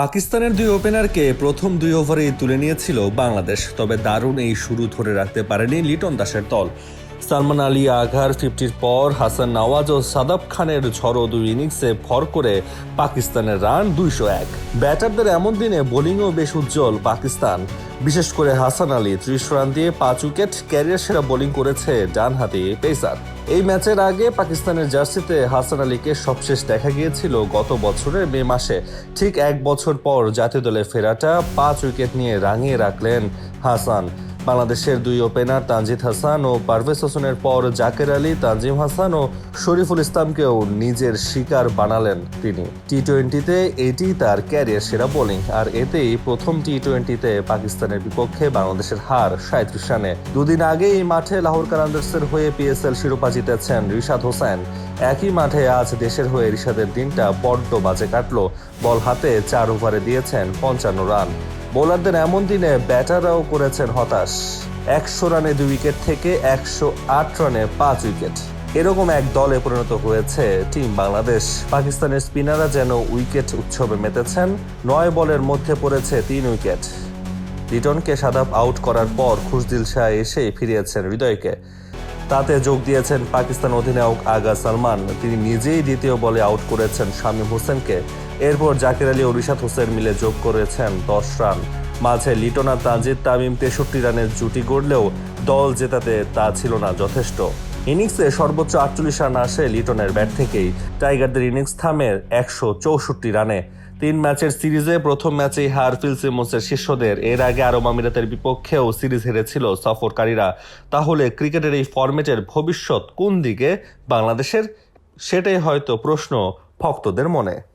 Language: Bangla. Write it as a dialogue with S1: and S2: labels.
S1: পাকিস্তানের দুই ওপেনারকে প্রথম দুই ওভারেই তুলে নিয়েছিল বাংলাদেশ, তবে দারুণ এই শুরু ধরে রাখতে পারেনি লিটন দাসের দল। সালমান আলী আঘার ফিফটির পর হাসান নওয়াজ ও সাদাব খানের ঝড়ো দুই ইনিংসে ভর করে পাকিস্তানের রান দুইশো এক। ব্যাটারদের এমন দিনে বোলিংও বেশ উজ্জ্বল পাকিস্তান। বিশেষ করে হাসান আলী ত্রিশ রান দিয়ে পাঁচ উইকেট, ক্যারিয়ার সেরা বোলিং করেছে ডানহাতি পেসার। এই ম্যাচের আগে পাকিস্তানের জার্সিতে হাসান আলীকে সবশেষ দেখা গিয়েছিল গত বছরের মে মাসে। ঠিক এক বছর পর জাতীয় দলে ফেরাটা পাঁচ উইকেট নিয়ে রাঙিয়ে রাখলেন হাসান। বাংলাদেশের দুই ওপেনার তানজিদ হাসান ও পারভেজ হোসেনের পর জাকের আলী, তানজিম হাসান ও শরীফুল ইসলামকেও নিজের শিকার বানালেন তিনি। টি টোয়েন্টিতে এটি তার ক্যারিয়ার সেরা বোলিং, আর এতেই প্রথম টি টোয়েন্টিতে পাকিস্তানের বিপক্ষে বাংলাদেশের হার সাঁত্রিশ রানে। দুদিন আগে এই মাঠে লাহোর কারান্দার্সের হয়ে পিএসএল শিরোপা জিতেছেন রিশাদ হোসেন। একই মাঠে আজ দেশের হয়ে রিশাদের দিনটা বড্ড বাজে কাটল। বল হাতে চার ওভারে দিয়েছেন পঞ্চান্ন রান। বোলারদের এমন দিনে ব্যাটাররাও করেছেন হতাশ। একশো রানে দুই উইকেট থেকে একশো আট রানে পাঁচ উইকেট। এরকম এক দলে পরিণত হয়েছে টিম বাংলাদেশ। পাকিস্তানের স্পিনাররা যেন উইকেট উৎসবে মেতেছেন, নয় বলের মধ্যে পড়েছে তিন উইকেট। লিটনকে সাদাব আউট করার পর খুশদিল শাহ এসেই ফিরিয়েছেন হৃদয়কে। তাতে যোগ দিয়েছেন পাকিস্তান অধিনায়ক আগা সালমান। তিনি নিজেই দ্বিতীয় বলে আউট করেছেন শামীম হোসেনকে। এরপর জাকির আলী ও রিশাদ হোসেন মিলে যোগ করেছেন দশ রান। মাঝে লিটন আর তানজিদ তামিম তেষট্টি রানের জুটি গড়লেও দল জেতাতে তা ছিল না যথেষ্ট। ইনিংসে সর্বোচ্চ আটচল্লিশ রান আসে লিটনের ব্যাট থেকেই। টাইগারদের ইনিংস থামে একশো চৌষট্টি রানে। তিন ম্যাচের সিরিজে প্রথম ম্যাচেই হার ফিলসিমোসের শিষ্যদের এর আগে আরব আমিরাতের বিপক্ষেও সিরিজ হেরেছিল সফরকারীরা। তাহলে ক্রিকেটের এই ফরম্যাটের ভবিষ্যৎ কোন দিকে বাংলাদেশের? সেটাই হয়তো প্রশ্ন ভক্তদের মনে।